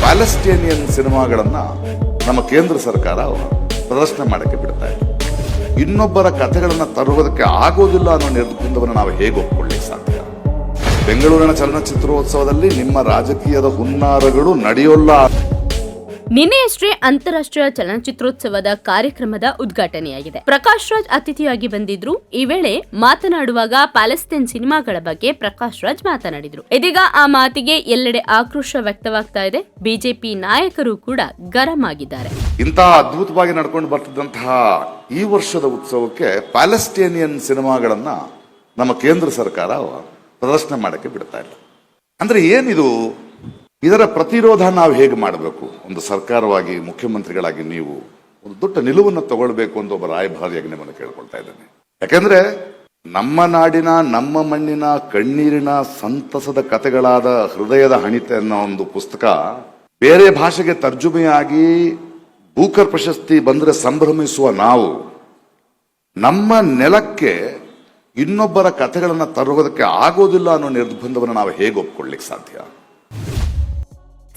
Palestinian ಸಿನಿಮಾಗಳನ್ನ ನಮ್ಮ ಕೇಂದ್ರ ಸರ್ಕಾರ ಪ್ರದರ್ಶನ ಮಾಡಕ್ಕೆ ಬಿಡ್ತಾ ಇದೆ. ಇನ್ನೊಬ್ಬರ ಕಥೆಗಳನ್ನು ತರುವುದಕ್ಕೆ ಆಗೋದಿಲ್ಲ ಅನ್ನೋ ನಿರ್ಬಂಧವನ್ನು ನಾವು ಹೇಗೆ ಒಪ್ಪಿಕೊಳ್ಳಿ ಸಾಧ್ಯ? ಬೆಂಗಳೂರಿನ ಚಲನಚಿತ್ರೋತ್ಸವದಲ್ಲಿ ನಿಮ್ಮ ರಾಜಕೀಯದ ಹುನ್ನಾರಗಳು ನಡೆಯೋಲ್ಲ. ನಿನ್ನೆಯಷ್ಟೇ ಅಂತಾರಾಷ್ಟ್ರೀಯ ಚಲನಚಿತ್ರೋತ್ಸವದ ಕಾರ್ಯಕ್ರಮದ ಉದ್ಘಾಟನೆಯಾಗಿದೆ. ಪ್ರಕಾಶ್ ರಾಜ್ ಅತಿಥಿಯಾಗಿ ಬಂದಿದ್ರು. ಈ ವೇಳೆ ಮಾತನಾಡುವಾಗ ಪ್ಯಾಲೆಸ್ತೈನ್ ಸಿನಿಮಾಗಳ ಬಗ್ಗೆ ಪ್ರಕಾಶ್ ರಾಜ್ ಮಾತನಾಡಿದ್ರು. ಇದೀಗ ಆ ಮಾತಿಗೆ ಎಲ್ಲೆಡೆ ಆಕ್ರೋಶ ವ್ಯಕ್ತವಾಗ್ತಾ ಇದೆ. ಬಿಜೆಪಿ ನಾಯಕರು ಕೂಡ ಗರಂ ಆಗಿದ್ದಾರೆ ಇಂತಹ ಅದ್ಭುತವಾಗಿ ನಡ್ಕೊಂಡು ಬರ್ತಿದ್ದಂತಹ ಈ ವರ್ಷದ ಉತ್ಸವಕ್ಕೆ ಪ್ಯಾಲೆಸ್ಟೇನಿಯನ್ ಸಿನಿಮಾಗಳನ್ನ ನಮ್ಮ ಕೇಂದ್ರ ಸರ್ಕಾರ ಪ್ರದರ್ಶನ ಮಾಡಕ್ಕೆ ಬಿಡ್ತಾ ಇಲ್ಲ. ಅಂದ್ರೆ ಏನಿದು? ಇದರ ಪ್ರತಿರೋಧ ನಾವು ಹೇಗೆ ಮಾಡಬೇಕು? ಒಂದು ಸರ್ಕಾರವಾಗಿ, ಮುಖ್ಯಮಂತ್ರಿಗಳಾಗಿ ನೀವು ಒಂದು ದೊಡ್ಡ ನಿಲುವನ್ನು ತಗೊಳ್ಬೇಕು ಅಂತ ಒಬ್ಬ ರಾಯಭಾರಿಯಾಗಿ ನಿಮ್ಮನ್ನು ಕೇಳ್ಕೊಳ್ತಾ ಇದ್ದೇನೆ. ಯಾಕೆಂದ್ರೆ ನಮ್ಮ ನಾಡಿನ, ನಮ್ಮ ಮಣ್ಣಿನ, ಕಣ್ಣೀರಿನ ಸಂತಸದ ಕಥೆಗಳಾದ ಹೃದಯದ ಹಣಿತೆ ಅನ್ನೋ ಒಂದು ಪುಸ್ತಕ ಬೇರೆ ಭಾಷೆಗೆ ತರ್ಜುಮೆಯಾಗಿ ಭೂಕರ್ ಪ್ರಶಸ್ತಿ ಬಂದರೆ ಸಂಭ್ರಮಿಸುವ ನಾವು, ನಮ್ಮ ನೆಲಕ್ಕೆ ಇನ್ನೊಬ್ಬರ ಕಥೆಗಳನ್ನು ತರುವುದಕ್ಕೆ ಆಗೋದಿಲ್ಲ ಅನ್ನೋ ನಿರ್ಬಂಧವನ್ನು ನಾವು ಹೇಗೆ ಒಪ್ಕೊಳ್ಳಿಕ್ಕೆ ಸಾಧ್ಯ?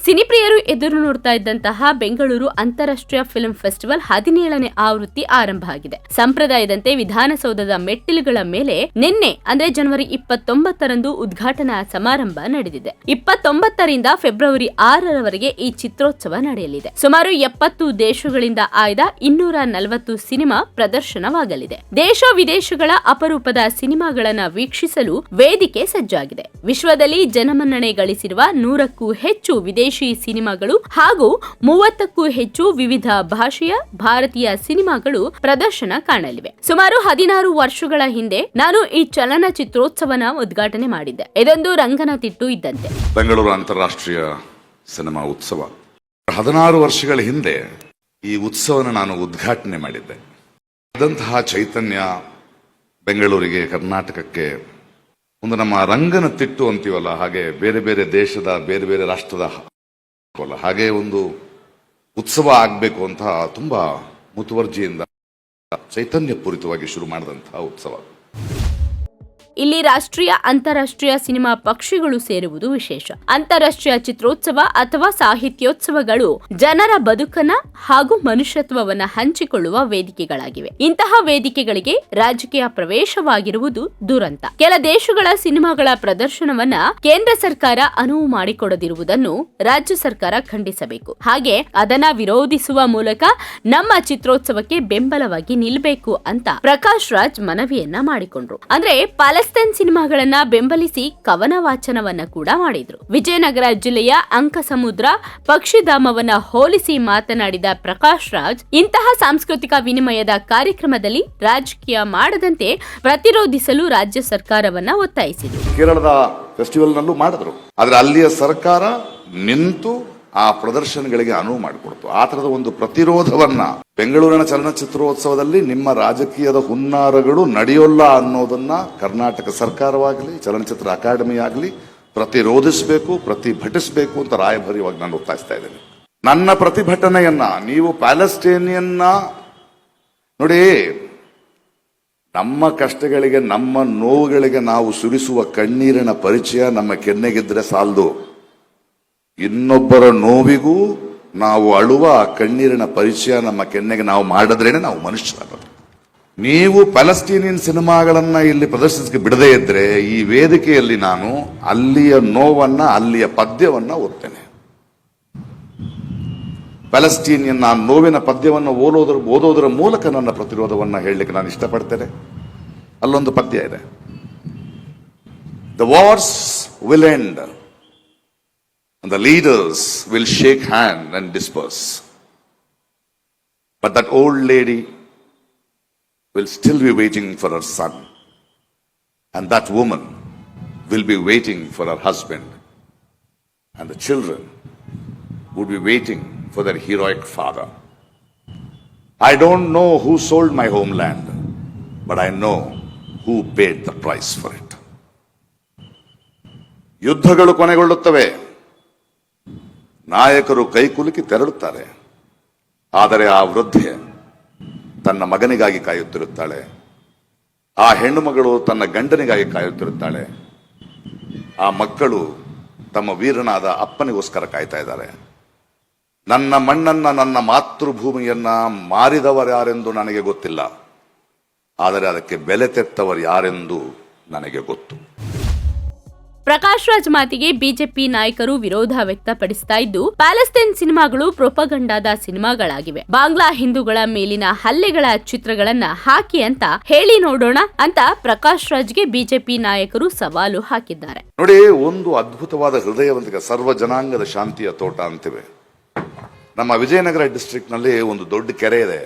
ಸಿನಿಪ್ರಿಯರು ಎದುರು ನೋಡ್ತಾ ಇದ್ದಂತಹ ಬೆಂಗಳೂರು ಅಂತಾರಾಷ್ಟ್ರೀಯ ಫಿಲ್ಮ್ ಫೆಸ್ಟಿವಲ್ ಹದಿನೇಳನೇ ಆವೃತ್ತಿ ಆರಂಭ ಆಗಿದೆ. ಸಂಪ್ರದಾಯದಂತೆ ವಿಧಾನಸೌಧದ ಮೆಟ್ಟಿಲುಗಳ ಮೇಲೆ ನಿನ್ನೆ, ಅಂದ್ರೆ ಜನವರಿ ಇಪ್ಪತ್ತೊಂಬತ್ತರಂದು ಉದ್ಘಾಟನಾ ಸಮಾರಂಭ ನಡೆದಿದೆ. ಇಪ್ಪತ್ತೊಂಬತ್ತರಿಂದ ಫೆಬ್ರವರಿ ಆರರವರೆಗೆ ಈ ಚಿತ್ರೋತ್ಸವ ನಡೆಯಲಿದೆ. ಸುಮಾರು ಎಪ್ಪತ್ತು ದೇಶಗಳಿಂದ ಆಯ್ದ ಇನ್ನೂರ ನಲವತ್ತು ಸಿನಿಮಾ ಪ್ರದರ್ಶನವಾಗಲಿದೆ. ದೇಶ ವಿದೇಶಗಳ ಅಪರೂಪದ ಸಿನಿಮಾಗಳನ್ನ ವೀಕ್ಷಿಸಲು ವೇದಿಕೆ ಸಜ್ಜಾಗಿದೆ. ವಿಶ್ವದಲ್ಲಿ ಜನಮನ್ನಣೆ ಗಳಿಸಿರುವ ನೂರಕ್ಕೂ ಹೆಚ್ಚು ವಿದೇಶಿ ಸಿನಿಮಾಗಳು ಹಾಗೂ ಮೂವತ್ತಕ್ಕೂ ಹೆಚ್ಚು ವಿವಿಧ ಭಾಷೆಯ ಭಾರತೀಯ ಸಿನಿಮಾಗಳು ಪ್ರದರ್ಶನ ಕಾಣಲಿವೆ. ಸುಮಾರು ಹದಿನಾರು ವರ್ಷಗಳ ಹಿಂದೆ ನಾನು ಈ ಚಲನಚಿತ್ರೋತ್ಸವನ ಉದ್ಘಾಟನೆ ಮಾಡಿದ್ದೆ. ಇದೊಂದು ರಂಗನತಿಟ್ಟು ಇದ್ದಂತೆ. ಬೆಂಗಳೂರು ಅಂತಾರಾಷ್ಟ್ರೀಯ ಸಿನಿಮಾ ಉತ್ಸವ. ಹದಿನಾರು ವರ್ಷಗಳ ಹಿಂದೆ ಈ ಉತ್ಸವನ ನಾನು ಉದ್ಘಾಟನೆ ಮಾಡಿದ್ದೆ. ಅದಂತಹ ಚೈತನ್ಯ ಬೆಂಗಳೂರಿಗೆ, ಕರ್ನಾಟಕಕ್ಕೆ ಒಂದು ನಮ್ಮ ರಂಗನ ತಿಟ್ಟು ಅಂತೀವಲ್ಲ, ಹಾಗೆ ಬೇರೆ ಬೇರೆ ದೇಶದ, ಬೇರೆ ಬೇರೆ ರಾಷ್ಟ್ರದ ಅಲ್ಲ, ಹಾಗೆ ಒಂದು ಉತ್ಸವ ಆಗಬೇಕು ಅಂತ ತುಂಬಾ ಮುತುವರ್ಜಿಯಿಂದ ಚೈತನ್ಯಪೂರಿತವಾಗಿ ಶುರು ಮಾಡಿದಂತಹ ಉತ್ಸವ. ಇಲ್ಲಿ ರಾಷ್ಟ್ರೀಯ, ಅಂತಾರಾಷ್ಟ್ರೀಯ ಸಿನಿಮಾ ಪಕ್ಷಿಗಳು ಸೇರುವುದು ವಿಶೇಷ. ಅಂತಾರಾಷ್ಟ್ರೀಯ ಚಿತ್ರೋತ್ಸವ ಅಥವಾ ಸಾಹಿತ್ಯೋತ್ಸವಗಳು ಜನರ ಬದುಕನ್ನ ಹಾಗೂ ಮನುಷ್ಯತ್ವವನ್ನ ಹಂಚಿಕೊಳ್ಳುವ ವೇದಿಕೆಗಳಾಗಿವೆ. ಇಂತಹ ವೇದಿಕೆಗಳಿಗೆ ರಾಜಕೀಯ ಪ್ರವೇಶವಾಗಿರುವುದು ದುರಂತ. ಕೆಲ ದೇಶಗಳ ಸಿನಿಮಾಗಳ ಪ್ರದರ್ಶನವನ್ನ ಕೇಂದ್ರ ಸರ್ಕಾರ ಅನುವು ಮಾಡಿಕೊಡದಿರುವುದನ್ನು ರಾಜ್ಯ ಸರ್ಕಾರ ಖಂಡಿಸಬೇಕು. ಹಾಗೆ ಅದನ್ನ ವಿರೋಧಿಸುವ ಮೂಲಕ ನಮ್ಮ ಚಿತ್ರೋತ್ಸವಕ್ಕೆ ಬೆಂಬಲವಾಗಿ ನಿಲ್ಬೇಕು ಅಂತ ಪ್ರಕಾಶ್ ರಾಜ್ ಮನವಿಯನ್ನ ಮಾಡಿಕೊಂಡ್ರು. ಅಂದ್ರೆ ಪ್ಯಾಲೆಸ್ತೈನ್ ಸಿನಿಮಾಗಳನ್ನ ಬೆಂಬಲಿಸಿ ಕವನ ವಾಚನವನ್ನ ಕೂಡ ಮಾಡಿದ್ರು. ವಿಜಯನಗರ ಜಿಲ್ಲೆಯ ಅಂಕಸಮುದ್ರ ಪಕ್ಷಿಧಾಮವನ್ನ ಹೋಲಿಸಿ ಮಾತನಾಡಿದ ಪ್ರಕಾಶ್ ರಾಜ್, ಇಂತಹ ಸಾಂಸ್ಕೃತಿಕ ವಿನಿಮಯದ ಕಾರ್ಯಕ್ರಮದಲ್ಲಿ ರಾಜಕೀಯ ಮಾಡದಂತೆ ಪ್ರತಿರೋಧಿಸಲು ರಾಜ್ಯ ಸರ್ಕಾರವನ್ನ ಒತ್ತಾಯಿಸಿದರು. ಕೇರಳದ ಫೆಸ್ಟಿವಲ್ನಲ್ಲೂ ಮಾಡಿದ್ರು. ಆದ್ರೆ ಅಲ್ಲಿಯ ಸರ್ಕಾರ ನಿಂತು ಆ ಪ್ರದರ್ಶನಗಳಿಗೆ ಅನುವು ಮಾಡಿಕೊಡ್ತು. ಆ ಒಂದು ಪ್ರತಿರೋಧವನ್ನ ಬೆಂಗಳೂರಿನ ಚಲನಚಿತ್ರೋತ್ಸವದಲ್ಲಿ ನಿಮ್ಮ ರಾಜಕೀಯದ ಹುನ್ನಾರಗಳು ನಡೆಯೋಲ್ಲ ಅನ್ನೋದನ್ನ ಕರ್ನಾಟಕ ಸರ್ಕಾರವಾಗಲಿ, ಚಲನಚಿತ್ರ ಅಕಾಡೆಮಿ ಆಗಲಿ ಪ್ರತಿರೋಧಿಸಬೇಕು, ಪ್ರತಿಭಟಿಸಬೇಕು ಅಂತ ರಾಯಭಾರಿಯಾಗಿ ನಾನು ಒತ್ತಾಯಿಸ್ತಾ ಇದ್ದೇನೆ. ನನ್ನ ಪ್ರತಿಭಟನೆಯನ್ನ ನೀವು ಪ್ಯಾಲೆಸ್ಟೇನಿಯನ್ನ ನೋಡಿ, ನಮ್ಮ ಕಷ್ಟಗಳಿಗೆ, ನಮ್ಮ ನೋವುಗಳಿಗೆ ನಾವು ಸುರಿಸುವ ಕಣ್ಣೀರಿನ ಪರಿಚಯ ನಮ್ಮ ಕೆನ್ನೆಗಿದ್ರೆ ಸಾಲದು. ಇನ್ನೊಬ್ಬರ ನೋವಿಗೂ ನಾವು ಅಳುವ ಕಣ್ಣೀರಿನ ಪರಿಚಯ ನಮ್ಮ ಕೆನ್ನೆಗೆ ನಾವು ಮಾಡಿದ್ರೇನೆ ನಾವು ಮನುಷ್ಯರಾಗೋದು. ನೀವು ಪ್ಯಾಲೆಸ್ಟೀನಿಯನ್ ಸಿನಿಮಾಗಳನ್ನ ಇಲ್ಲಿ ಪ್ರದರ್ಶಿಸಕ್ಕೆ ಬಿಡದೇ ಇದ್ರೆ ಈ ವೇದಿಕೆಯಲ್ಲಿ ನಾನು ಅಲ್ಲಿಯ ನೋವನ್ನ, ಅಲ್ಲಿಯ ಪದ್ಯವನ್ನ ಓದ್ತೇನೆ. ಪ್ಯಾಲೆಸ್ಟೀನಿಯನ್ ನಾನು ನೋವಿನ ಪದ್ಯವನ್ನು ಓದೋದ್ರ, ಓದೋದರ ಮೂಲಕ ನನ್ನ ಪ್ರತಿರೋಧವನ್ನ ಹೇಳಲಿಕ್ಕೆ ನಾನು ಇಷ್ಟಪಡ್ತೇನೆ. ಅಲ್ಲೊಂದು ಪದ್ಯ ಇದೆ. The wars will end and the leaders will shake hand and disperse. But that old lady will still be waiting for her son. And that woman will be waiting for her husband. And the children would be waiting for their heroic father. I don't know who sold my homeland, but I know who paid the price for it. ಯುದ್ಧಗಳು ಕೊನೆಗೊಳ್ಳುತ್ತವೆ ನಾಯಕರು ಕೈಕುಲುಕಿ ತೆರಳುತ್ತಾರೆ. ಆದರೆ ಆ ವೃದ್ಧೆ ತನ್ನ ಮಗನಿಗಾಗಿ ಕಾಯುತ್ತಿರುತ್ತಾಳೆ. ಆ ಹೆಣ್ಣು ಮಗಳು ತನ್ನ ಗಂಡನಿಗಾಗಿ ಕಾಯುತ್ತಿರುತ್ತಾಳೆ. ಆ ಮಕ್ಕಳು ತಮ್ಮ ವೀರನಾದ ಅಪ್ಪನಿಗೋಸ್ಕರ ಕಾಯ್ತಾ ಇದ್ದಾರೆ. ನನ್ನ ಮಣ್ಣನ್ನ, ನನ್ನ ಮಾತೃಭೂಮಿಯನ್ನ ಮಾರಿದವರ್ಯಾರೆಂದು ನನಗೆ ಗೊತ್ತಿಲ್ಲ. ಆದರೆ ಅದಕ್ಕೆ ಬೆಲೆ ತೆತ್ತವರು ಯಾರೆಂದು ನನಗೆ ಗೊತ್ತು. ಪ್ರಕಾಶ್ ರಾಜ್ ಮಾತಿಗೆ ಬಿಜೆಪಿ ನಾಯಕರು ವಿರೋಧ ವ್ಯಕ್ತಪಡಿಸ್ತಾ ಇದ್ದು, ಪ್ಯಾಲೆಸ್ತೈನ್ ಸಿನಿಮಾಗಳು ಪ್ರೊಪಗಂಡಾದ ಸಿನಿಮಾಗಳಾಗಿವೆ. ಬಾಂಗ್ಲಾ ಹಿಂದೂಗಳ ಮೇಲಿನ ಹಲ್ಲೆಗಳ ಚಿತ್ರಗಳನ್ನ ಹಾಕಿ ಅಂತ ಹೇಳಿ ನೋಡೋಣ ಅಂತ ಪ್ರಕಾಶ್ ರಾಜ್ಗೆ ಬಿಜೆಪಿ ನಾಯಕರು ಸವಾಲು ಹಾಕಿದ್ದಾರೆ. ನೋಡಿ, ಒಂದು ಅದ್ಭುತವಾದ ಹೃದಯವಂತಿಕ ಸರ್ವ ಜನಾಂಗದ ಶಾಂತಿಯ ತೋಟ ಅಂತಿವೆ. ನಮ್ಮ ವಿಜಯನಗರ ಡಿಸ್ಟ್ರಿಕ್ಟ್ನಲ್ಲಿ ಒಂದು ದೊಡ್ಡ ಕೆರೆ ಇದೆ.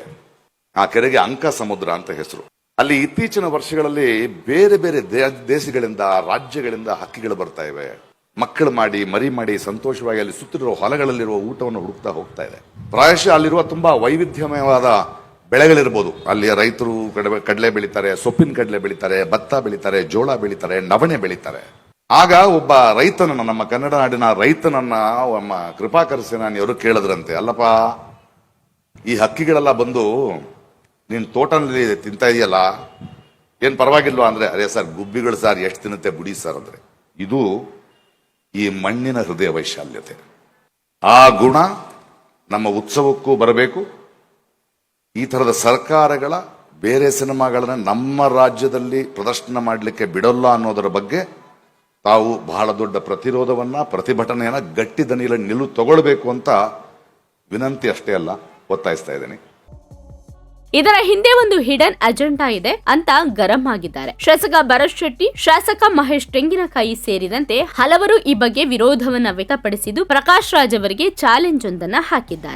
ಆ ಕೆರೆಗೆ ಅಂಕ ಸಮುದ್ರ ಅಂತ ಹೆಸರು. ಅಲ್ಲಿ ಇತ್ತೀಚಿನ ವರ್ಷಗಳಲ್ಲಿ ಬೇರೆ ಬೇರೆ ದೇಶಗಳಿಂದ, ರಾಜ್ಯಗಳಿಂದ ಹಕ್ಕಿಗಳು ಬರ್ತಾ ಇವೆ. ಮಕ್ಕಳು ಮಾಡಿ, ಮರಿ ಮಾಡಿ ಸಂತೋಷವಾಗಿ ಅಲ್ಲಿ ಸುತ್ತಿರುವ ಹೊಲಗಳಲ್ಲಿರುವ ಊಟವನ್ನು ಹುಡುಕ್ತಾ ಹೋಗ್ತಾ ಇದೆ. ಪ್ರಾಯಶಃ ಅಲ್ಲಿರುವ ತುಂಬಾ ವೈವಿಧ್ಯಮಯವಾದ ಬೆಳೆಗಳಿರ್ಬೋದು. ಅಲ್ಲಿ ರೈತರು ಕಡಲೆ ಕಡಲೆ ಬೆಳೀತಾರೆ, ಸೊಪ್ಪಿನ ಕಡಲೆ ಬೆಳೀತಾರೆ, ಭತ್ತ ಬೆಳೀತಾರೆ, ಜೋಳ ಬೆಳೀತಾರೆ, ನವಣೆ ಬೆಳೀತಾರೆ. ಆಗ ಒಬ್ಬ ರೈತನನ್ನ, ನಮ್ಮ ಕನ್ನಡ ನಾಡಿನ ರೈತನನ್ನ, ನಮ್ಮ ಕೃಪಾಕರ ಸೇನಾನಿಯವರು ಕೇಳಿದ್ರಂತೆ, ಅಲ್ಲಪ್ಪ, ಈ ಹಕ್ಕಿಗಳೆಲ್ಲ ಬಂದು ನೀನ್ ತೋಟನಲ್ಲಿ ತಿಂತಾ ಇದೆಯಲ್ಲ, ಏನು ಪರವಾಗಿಲ್ವಾ ಅಂದ್ರೆ ಅದೇ ಸರ್, ಗುಬ್ಬಿಗಳು ಸರ್ ಎಷ್ಟು ತಿನ್ನುತ್ತೆ ಬುಡಿ ಸರ್ ಅಂದ್ರೆ. ಇದು ಈ ಮಣ್ಣಿನ ಹೃದಯ ವೈಶಾಲ್ಯತೆ. ಆ ಗುಣ ನಮ್ಮ ಉತ್ಸವಕ್ಕೂ ಬರಬೇಕು. ಈ ತರದ ಸರ್ಕಾರಗಳ, ಬೇರೆ ಸಿನಿಮಾಗಳನ್ನ ನಮ್ಮ ರಾಜ್ಯದಲ್ಲಿ ಪ್ರದರ್ಶನ ಮಾಡಲಿಕ್ಕೆ ಬಿಡಲ್ಲ ಅನ್ನೋದರ ಬಗ್ಗೆ ತಾವು ಬಹಳ ದೊಡ್ಡ ಪ್ರತಿರೋಧವನ್ನ, ಪ್ರತಿಭಟನೆಯನ್ನು ಗಟ್ಟಿ ದನಿಯಲ್ಲಿ ನಿಲ್ಲು ತಗೊಳ್ಬೇಕು ಅಂತ ವಿನಂತಿ ಅಷ್ಟೇ ಅಲ್ಲ, ಒತ್ತಾಯಿಸ್ತಾ ಇದ್ದೇನೆ. ಇದರ ಹಿಂದೆ ಒಂದು ಹಿಡನ್ ಅಜೆಂಡಾ ಇದೆ ಅಂತ ಗರಂ ಆಗಿದ್ದಾರೆ. ಶಾಸಕ ಭರತ್ ಶೆಟ್ಟಿ, ಶಾಸಕ ಮಹೇಶ್ ತೆಂಗಿನಕಾಯಿ ಸೇರಿದಂತೆ ಹಲವರು ಈ ಬಗ್ಗೆ ವಿರೋಧವನ್ನ ವ್ಯಕ್ತಪಡಿಸಿದ್ದು ಪ್ರಕಾಶ್ ರಾಜ್ ಅವರಿಗೆ ಚಾಲೆಂಜ್ ಒಂದನ್ನ ಹಾಕಿದ್ದಾರೆ.